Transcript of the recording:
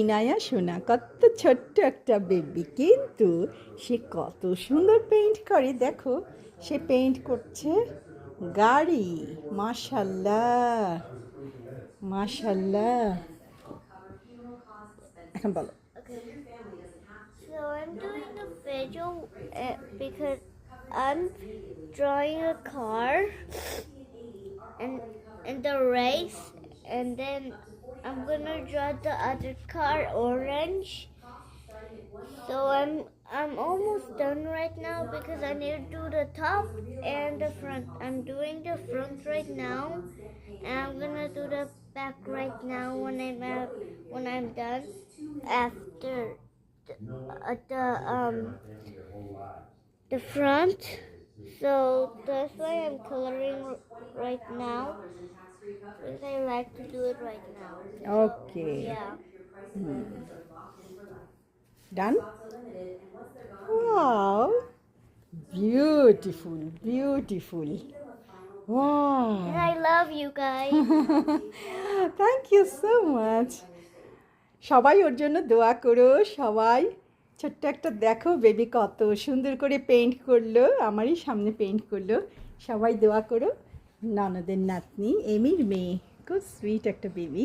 ইনায়া সোনা কত ছোট্ট একটা বেবি কিন্তু সে কত সুন্দর পেইন্ট করে দেখো। সে পেইন্ট করছে গাড়ি। মাশাল্লাহ মাশাল্লাহ এখন বলো। Uh, I'm drawing a car and in the race, and then I'm gonna draw the other car orange. So I'm I'm almost done right now because I need to do the top and the front. I'm doing the front right now, and I'm gonna do the back right now when I'm at, when I'm done after at the um the front. So that's why I'm coloring right now because I like to do it right now. Okay Yeah. Done wow beautiful beautiful wow And I love you guys. Thank you so much সবাই ওর জন্য দোয়া করো সবাই। ছোট্ট একটা দেখো baby কত সুন্দর করে পেইন্ট করল আমারই সামনে পেইন্ট করল। সবাই দোয়া করো। ননদের নাতনি এমির মেয়ে খুব সুইট একটা বেবি